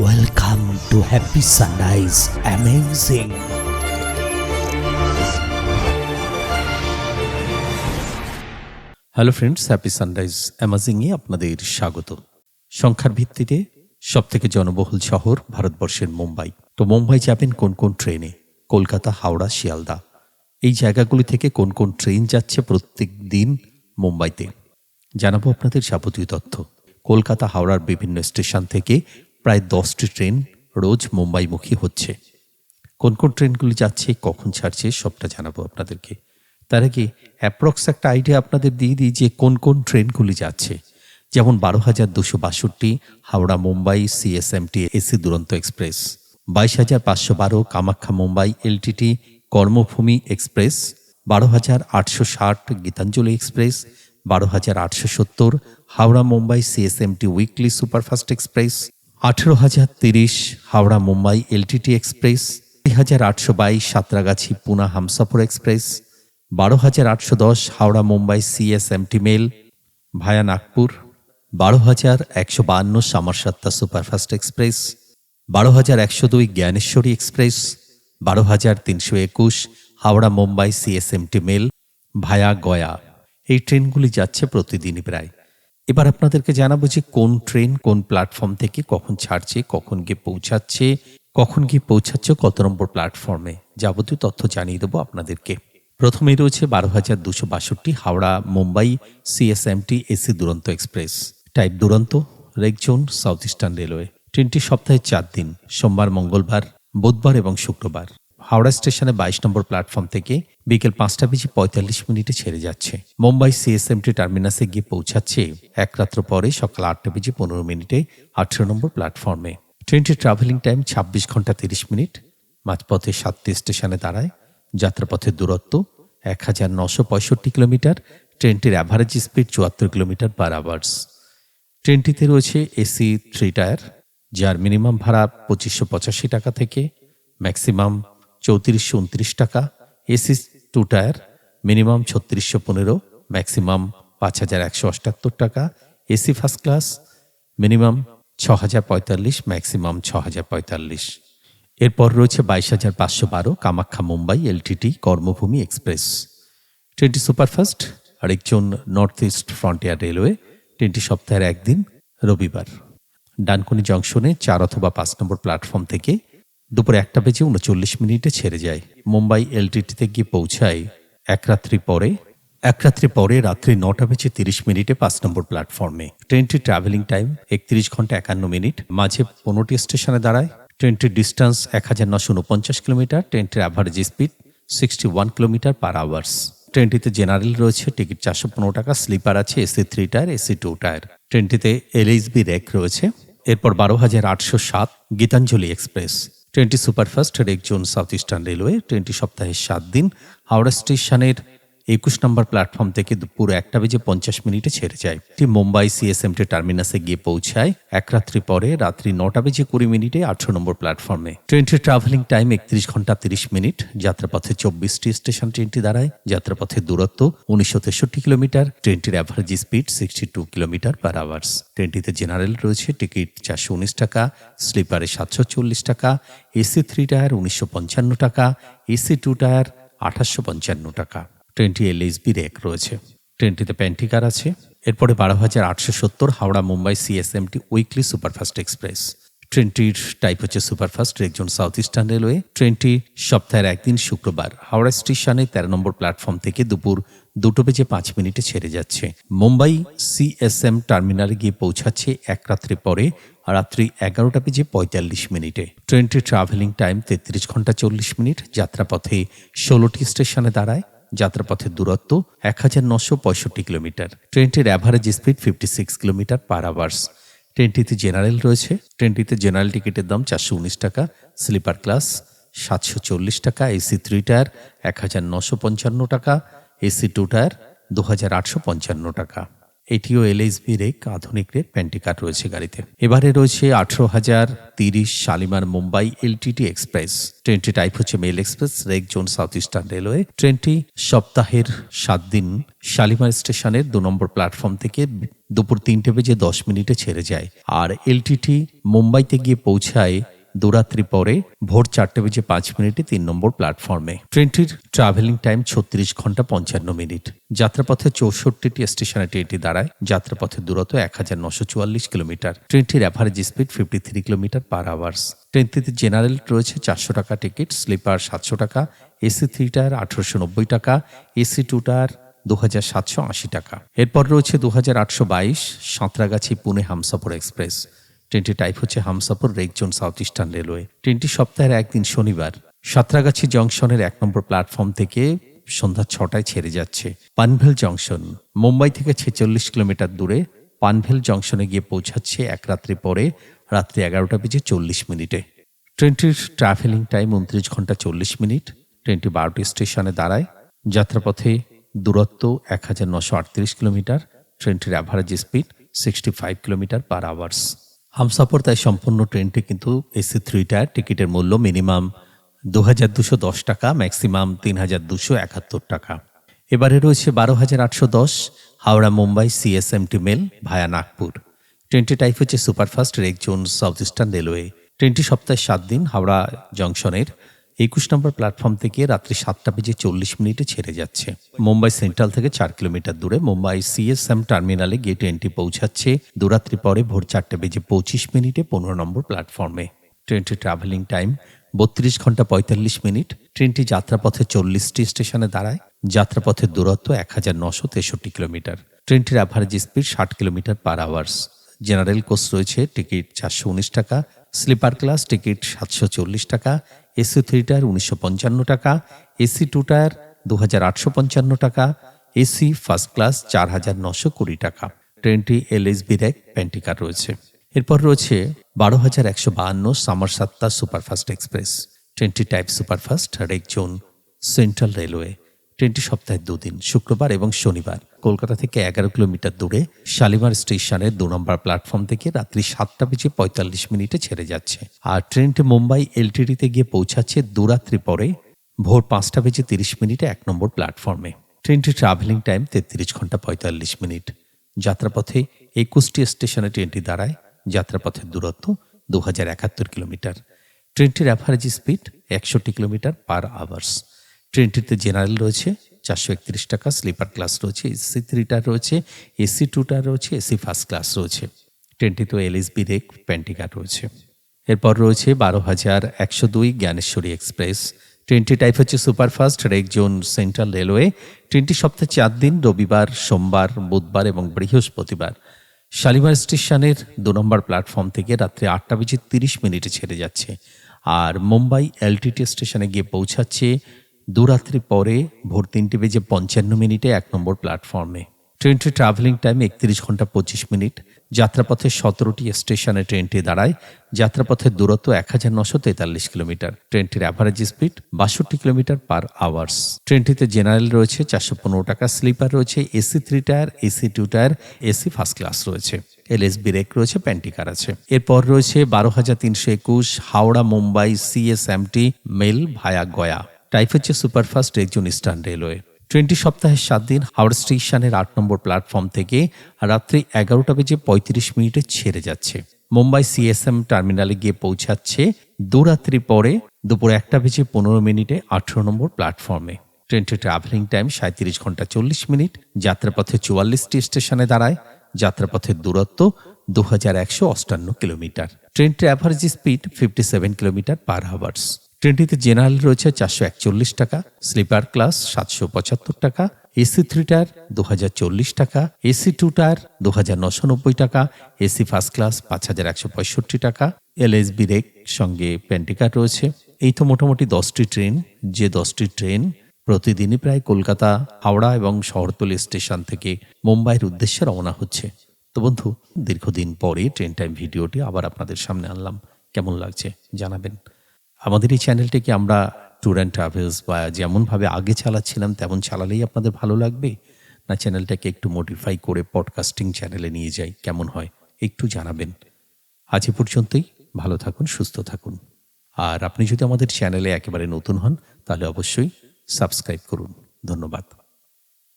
Welcome to happy sunrise amazing hello friends happy sunrise অ্যামাজিংয়ে আপনাদের স্বাগত। সংখ্যার ভিত্তিতে সবথেকে জনবহুল শহর ভারতবর্ষের মুম্বাই। তো মুম্বাই যাবেন কোন কোন ট্রেনে? কলকাতা, হাওড়া, শিয়ালদা। এই জায়গাগুলি থেকে কোন কোন ট্রেন যাচ্ছে প্রত্যেক দিন মুম্বাইতে? জানাব আপনাদের যাবতীয় তথ্য। কলকাতা, হাওড়ার বিভিন্ন স্টেশন থেকে প্রায় দশটি ট্রেন রোজ মুম্বাইমুখী হচ্ছে। কোন কোন ট্রেনগুলি যাচ্ছে, কখন ছাড়ছে, সবটা জানাব আপনাদেরকে। তার আগে অ্যাপ্রক্স একটা আইডিয়া আপনাদের দিয়ে দিই যে কোন কোন ট্রেনগুলি যাচ্ছে। যেমন বারো হাজার দুশো বাষট্টি, Howrah Mumbai CSMT AC Duronto express. বাইশ হাজার পাঁচশো বারো, কামাখ্যা মুম্বাই এলটিটি কর্মভূমি এক্সপ্রেস। বারো হাজার আটশো ষাট, গীতাঞ্জলি এক্সপ্রেস। বারো হাজার আটশো সত্তর, Howrah Mumbai CSMT weekly superfast express. আঠেরো হাজার তিরিশ হাওড়া মুম্বাই এলটিটি এক্সপ্রেস দুই হাজার আটশো বাইশ সাঁতরাগাছি পুনা হামসাফর এক্সপ্রেস, বারো হাজার আটশো দশ Howrah Mumbai CSMT mail, via Nagpur, বারো হাজার একশো বাহান্ন সামারসাত্তা সুপারফাস্ট এক্সপ্রেস, বারো হাজার একশো দুই জ্ঞানেশ্বরী এক্সপ্রেস, বারো হাজার তিনশো একুশ Howrah Mumbai CSMT mail, via Gaya. এই ট্রেনগুলি যাচ্ছে প্রতিদিনই প্রায়। এবার আপনাদেরকে জানাব যে কোন ট্রেন কোন প্ল্যাটফর্ম থেকে কখন ছাড়ছে, কখন গিয়ে পৌঁছাচ্ছে, কখন গিয়ে পৌঁছাচ্ছে, কত নম্বর প্ল্যাটফর্মে যাবতীয় তথ্য জানিয়ে দেবো আপনাদেরকে। প্রথমেই রয়েছে বারো হাজার দুশো বাষট্টি Howrah Mumbai CSMT AC Duronto express. Type Duronto rake zone south eastern railway. ট্রেনটি সপ্তাহে চার দিন, সোমবার, মঙ্গলবার, বুধবার এবং শুক্রবার। হাওড়া স্টেশনে বাইশ নম্বর প্ল্যাটফর্ম থেকে বিকেল পাঁচটা বেজে পঁয়তাল্লিশ মিনিটে ছেড়ে যাচ্ছে। মুম্বাই সিএসএমটি টার্মিনাসে গিয়ে পৌঁছাচ্ছে এক রাত্র পরে সকাল আটটা বেজে পনেরো মিনিটে আঠেরো নম্বর প্ল্যাটফর্মে। ট্রেনটির ট্রাভেলিং টাইম ছাব্বিশ ঘণ্টা তিরিশ মিনিট। মাঝপথে সাতটি স্টেশনে দাঁড়ায়। যাত্রাপথের দূরত্ব এক হাজার নশো পঁয়ষট্টি কিলোমিটার। ট্রেনটির অ্যাভারেজ স্পিড চুয়াত্তর কিলোমিটার পার আওয়ার্স ট্রেনটিতে রয়েছে এসি থ্রি টায়ার যার মিনিমাম ভাড়া পঁচিশশো পঁচাশি টাকা থেকে ম্যাক্সিমাম চৌত্রিশশো উনত্রিশ টাকা। এসি টু টায়ার মিনিমাম ছত্রিশশো পনেরো, ম্যাক্সিমাম পাঁচ হাজার একশো অষ্টাত্তর টাকা, এসি ফার্স্ট ক্লাস, মিনিমাম ছ হাজার পঁয়তাল্লিশ, ম্যাক্সিমাম ছ হাজার পঁয়তাল্লিশ। এরপর রয়েছে বাইশ হাজার পাঁচশো বারো, কামাখ্যা মুম্বাই, এলটিটি, কর্মভূমি এক্সপ্রেস। ট্রেনটি superfast, rake zone north east frontier railway, ট্রেনটি সপ্তাহের একদিন, রবিবার। ডানকুনি জংশনে চার অথবা পাঁচ নম্বর প্ল্যাটফর্ম থেকে দুপুর একটা বেজে উনচল্লিশ মিনিটে ছেড়ে যায়। মুম্বাই এলটিটিতে গিয়ে পৌঁছায় এক রাত্রি পরে। এক রাত্রি পরে রাত্রি নটা বেজে তিরিশ মিনিটে পাঁচ নম্বর প্ল্যাটফর্মে। ট্রেনটির ট্রাভেলিং টাইম একত্রিশ ঘণ্টা একান্ন মিনিট। মাঝে পনেরোটি স্টেশনে দাঁড়ায়। ট্রেনটির ডিস্টেন্স এক হাজার নশো উনপঞ্চাশ কিলোমিটার। ট্রেনটির average speed sixty one kilometre per hours ট্রেনটিতে general রয়েছে টিকিট চারশো পনেরো টাকা স্লিপার আছে, AC three tier AC two tier ট্রেনটিতে LHB rake রয়েছে। এরপর বারো হাজার আটশো সাত গীতাঞ্জলি এক্সপ্রেস। ট্রেনটি superfast rake zone south eastern railway ট্রেনটি সপ্তাহের সাত দিন। হাওড়া স্টেশনের একুশ নম্বর প্ল্যাটফর্ম থেকে দুপুর একটা বেজে পঞ্চাশ মিনিটে ছেড়ে যায়। এটি মুম্বাই সিএসএমটি টার্মিনাসে গিয়ে পৌঁছায়। এক রাত্রি পরে রাত্রি নটা বেজে কুড়ি মিনিটে আঠারো নম্বর প্ল্যাটফর্মে। ট্রেনটির ট্রাভেলিং টাইম একত্রিশ ঘণ্টা তিরিশ মিনিট। যাত্রাপথে চব্বিশটি স্টেশন ট্রেনটি দাঁড়ায়। যাত্রাপথের দূরত্ব উনিশশো তেষট্টি কিলোমিটার। ট্রেনটির average speed sixty two kilometre per hours ট্রেনটিতে general রয়েছে টিকিট চারশো উনিশ টাকা স্লিপারে সাতশো চল্লিশ টাকা এসি থ্রি টায়ার উনিশশো পঞ্চান্ন টাকা এসি টু টায়ার আঠাশশো পঞ্চান্ন টাকা। ট্রেনটি এলএসবি রেক রয়েছে। ট্রেনটিতে প্যান্টিকার আছে। এরপরে বারো হাজার আটশো সত্তর Howrah Mumbai CSMT weekly superfast express. ট্রেনটির টাইপ হচ্ছে superfast rake zone south eastern railway. ট্রেনটি সপ্তাহের একদিন শুক্রবার হাওড়া স্টেশনে তেরো নম্বর প্ল্যাটফর্ম থেকে দুপুর দুটো বেজে পাঁচ মিনিটে ছেড়ে যাচ্ছে। মুম্বাই সিএসএম টার্মিনালে গিয়ে পৌঁছাচ্ছে এক রাত্রি পরে রাত্রি এগারোটা বেজে পঁয়তাল্লিশ মিনিটে। ট্রেনটির ট্রাভেলিং টাইম তেত্রিশ ঘণ্টা চল্লিশ মিনিট। যাত্রাপথে ষোলোটি স্টেশনে দাঁড়ায়। যাত্রাপথের দূরত্ব এক হাজার নশো পঁয়ষট্টি কিলোমিটার। ট্রেনটির average speed fifty six kilometre per hours ট্রেনটিতে general রয়েছে। ট্রেনটিতে জেনারেল টিকিটের দাম চারশো উনিশ টাকা। স্লিপার ক্লাস সাতশো চল্লিশ টাকা। এসি থ্রি টায়ার এক হাজার নশো পঞ্চান্ন টাকা। এসি টু টায়ার দু হাজার আটশো পঞ্চান্ন টাকা। এটিও এলএসবি রেক আধুনিক রেক প্যান্টিকার রয়েছে গাড়িতে। এবারে রয়েছে আঠারো হাজার তিরিশ শালিমার মুম্বাই এলটিটি এক্সপ্রেস। ট্রেনটি টাইপ হচ্ছে mail express, rake zone south eastern railway. ট্রেনটি সপ্তাহের সাত দিন শালিমার স্টেশনের দু নম্বর প্ল্যাটফর্ম থেকে দুপুর তিনটে বেজে দশ মিনিটে ছেড়ে যায়। আর এলটিটি মুম্বাইতে গিয়ে পৌঁছায় দুরাত্রি পরে ভোর চারটে বেজে পাঁচ মিনিটে তিন নম্বর প্ল্যাটফর্মে। ট্রেনটির ট্রাভেলিং টাইম ছত্রিশ ঘণ্টা পঞ্চান্ন মিনিট। যাত্রাপথে চৌষট্টিটি স্টেশনে ট্রেনটি দাঁড়ায়। যাত্রাপথের দূরত্ব এক হাজার নশো চুয়াল্লিশ কিলোমিটার। ট্রেনটির average speed fifty three kilometre per hours ট্রেনটিতে general রয়েছে চারশো টাকা টিকিট স্লিপার সাতশো টাকা এসি থ্রি টায়ার আঠারোশো নব্বই টাকা এসি টু টায়ার দু হাজার সাতশো আশি টাকা। এরপর রয়েছে দু হাজার আটশো বাইশ সাঁতরাগাছি পুনে হামসাপুর এক্সপ্রেস। ট্রেনটি টাইপ হচ্ছে Humsafar rake zone south eastern railway ট্রেনটি সপ্তাহের একদিন শনিবার, সাঁতরাগাছি জংশনের এক নম্বর প্ল্যাটফর্ম থেকে সন্ধ্যা ছটায় ছেড়ে যাচ্ছে। পানভেল জংশন, মুম্বাই থেকে ছেচল্লিশ কিলোমিটার দূরে পানভেল জংশনে গিয়ে পৌঁছাচ্ছে এক রাত্রি পরে রাত্রি এগারোটা বেজে চল্লিশ মিনিটে। ট্রেনটির ট্রাভেলিং টাইম উনত্রিশ ঘণ্টা চল্লিশ মিনিট। ট্রেনটি বারোটি স্টেশনে দাঁড়ায়। যাত্রাপথে দূরত্ব এক হাজার নশো আটত্রিশ কিলোমিটার। ট্রেনটির average speed sixty five kilometre per hours Humsafar তাই সম্পূর্ণ ট্রেনটি কিন্তু এসি থ্রি টায়ার টিকিটের মূল্য মিনিমাম দু হাজার দুশো দশ টাকা, ম্যাক্সিমাম তিন হাজার দুশো একাত্তর টাকা। এবারে রয়েছে বারো হাজার আটশো দশ Howrah Mumbai CSMT mail via Nagpur. ট্রেনটি টাইপ হচ্ছে superfast rake zone south eastern railway. ট্রেনটি সপ্তাহে সাত দিন হাওড়া জংশনের একুশ নম্বর প্ল্যাটফর্ম থেকে রাত্রি সাতটা বেজে চল্লিশ মিনিটে ছেড়ে যাচ্ছে। মুম্বাই সেন্ট্রাল থেকে চার কিলোমিটার দূরে মুম্বাই সিএসএম টার্মিনালে গিয়ে ট্রেনটি পৌঁছাচ্ছে। দুরাত্রি পরে ভোর চারটে বেজে পঁচিশ মিনিটে পনেরো নম্বর প্ল্যাটফর্মে। ট্রেনটি ট্রাভেলিং টাইম বত্রিশ ঘণ্টা পঁয়তাল্লিশ মিনিট। ট্রেনটি যাত্রাপথে চল্লিশটি স্টেশনে দাঁড়ায়। যাত্রাপথের দূরত্ব এক হাজার নশো তেষট্টি কিলোমিটার। ট্রেনটির অ্যাভারেজ স্পিড ষাট কিলোমিটার পার আওয়ার্স জেনারেল কোর্স রয়েছে টিকিট চারশো উনিশ টাকা। স্লিপার ক্লাস টিকিট সাতশো চল্লিশ টাকা, এসি থ্রি টায়ার উনিশশো পঞ্চান্ন টাকা, এসি টু টায়ার দু হাজার আটশো পঞ্চান্ন টাকা, এসি ফার্স্ট ক্লাস চার হাজার নশো কুড়ি টাকা। ট্রেনটি এলএসবি র্যাক প্যান্টিকার রয়েছে। এরপর রয়েছে বারো হাজার একশো বাহান্ন সামার সাত্তা সুপারফাস্ট এক্সপ্রেস। ট্রেনটি type superfast rake zone, central railway. ট্রেনটি সপ্তাহে দুদিন, শুক্রবার এবং শনিবার। কলকাতা থেকে এগারো কিলোমিটার দূরে শালিমার স্টেশনের দু নম্বর প্ল্যাটফর্ম থেকে রাত্রি সাতটা বেজে পঁয়তাল্লিশ মিনিটে ছেড়ে যাচ্ছে। আর ট্রেনটি মুম্বাই এলটিডিতে গিয়ে পৌঁছাচ্ছে দুরাত্রি পরে ভোর পাঁচটা বেজে তিরিশ মিনিটে এক নম্বর প্ল্যাটফর্মে। ট্রেনটি ট্রাভেলিং টাইম তেত্রিশ ঘণ্টা পঁয়তাল্লিশ মিনিট। যাত্রাপথে একুশটি স্টেশনে ট্রেনটি দাঁড়ায়, যাত্রাপথের দূরত্ব দু হাজার একাত্তর কিলোমিটার। ট্রেনটির অ্যাভারেজ স্পিড একষট্টি কিলোমিটার পার আওয়ার্স ট্রেনটিতে জেনারেল রয়েছে চারশো একত্রিশ টাকা, স্লিপার ক্লাস রয়েছে এসি থ্রিটার রয়েছে এসি টুটার রয়েছে এসি ফার্স্ট ক্লাস রয়েছে। ট্রেনটি ট্রেনটিতে এলএসবি রেক, প্যান্টিকা রয়েছে। এরপর রয়েছে বারো হাজার একশো দুই জ্ঞানেশ্বরী এক্সপ্রেস। ট্রেনটি টাইপ হচ্ছে superfast, rake zone central railway. ট্রেনটি সপ্তাহে চার দিন, রবিবার, সোমবার, বুধবার এবং বৃহস্পতিবার। শালিমার স্টেশনের দু নম্বর প্ল্যাটফর্ম থেকে রাত্রি আটটা বেজে তিরিশ মিনিটে ছেড়ে যাচ্ছে। আর মুম্বাই এলটিটি স্টেশনে গিয়ে পৌঁছাচ্ছে দুরাত্রি পরে ভোর তিনটে বেজে পঞ্চান্ন মিনিটে এক নম্বর প্ল্যাটফর্মে। ট্রেনটির ট্রাভেলিং টাইম একত্রিশ ঘণ্টা পঁচিশ মিনিট। যাত্রাপথে সতেরোটি স্টেশনে ট্রেনটি দাঁড়ায়। যাত্রাপথের দূরত্ব এক হাজার নশো তেতাল্লিশ কিলোমিটার। ট্রেনটির অ্যাভারেজ স্পিড বাষট্টি কিলোমিটার পার আওয়ার্স ট্রেনটিতে জেনারেল রয়েছে চারশো পনেরো টাকা স্লিপার রয়েছে AC three tier AC two tier AC first class রয়েছে। এলএসবি রেক রয়েছে প্যান্টিকার আছে। এরপর রয়েছে বারো হাজার তিনশো একুশ Howrah, Mumbai CSMT mail via Gaya type হচ্ছে superfast rake zone eastern railway. ট্রেনটি সপ্তাহের সাত দিন হাওড়া স্টেশনের আট নম্বর প্ল্যাটফর্ম থেকে রাত্রি এগারোটা বেজে পঁয়ত্রিশ মিনিটে ছেড়ে যাচ্ছে। মুম্বাই সিএসএম টার্মিনালে গিয়ে পৌঁছাচ্ছে দুরাত্রি পরে দুপুর একটা বেজে পনেরো মিনিটে আঠেরো নম্বর প্ল্যাটফর্মে। ট্রেনটির ট্রাভেলিং টাইম সাঁত্রিশ ঘণ্টা চল্লিশ মিনিট, যাত্রাপথে চুয়াল্লিশটি স্টেশনে দাঁড়ায়, যাত্রাপথের দূরত্ব দু হাজার একশো অষ্টান্ন কিলোমিটার। ট্রেনটির average speed fifty seven kilometre per hours ট্রেনটিতে general রয়েছে চারশো একচল্লিশ টাকা, স্লিপার ক্লাস সাতশো পঁচাত্তর টাকা, এসি থ্রি টায়ার দু হাজার চল্লিশ টাকা, এসি টু টায়ার দু হাজার নশো নব্বই টাকা, এসি ফার্স্ট ক্লাস পাঁচ হাজার একশো পঁয়ষট্টি টাকা, এলএসবি রেক সঙ্গে প্যান্টিকার রয়েছে। এই তো মোটামুটি দশটি ট্রেন, যে দশটি ট্রেন প্রতিদিনই প্রায় কলকাতা, হাওড়া এবং শহরতলি স্টেশন থেকে মুম্বাইয়ের উদ্দেশ্যে রওনা হচ্ছে। তো বন্ধু, দীর্ঘদিন পরে ট্রেন টাইম ভিডিওটি আবার আপনাদের সামনে আনলাম। কেমন লাগছে জানাবেন? আমাদের এই চ্যানেলটিকে আমরা ট্যুর অ্যান্ড ট্রাভেলস বা যেমনভাবে আগে চালাচ্ছিলাম, তেমন চালালেই আপনাদের ভালো লাগবে। না, চ্যানেলটাকে একটু মডিফাই করে পডকাস্টিং চ্যানেলে নিয়ে যাই, কেমন হয় একটু জানাবেন। আজ এ পর্যন্তই, ভালো থাকুন, সুস্থ থাকুন। আর আপনি যদি আমাদের চ্যানেলে একেবারে নতুন হন, তাহলে অবশ্যই সাবস্ক্রাইব করুন। ধন্যবাদ।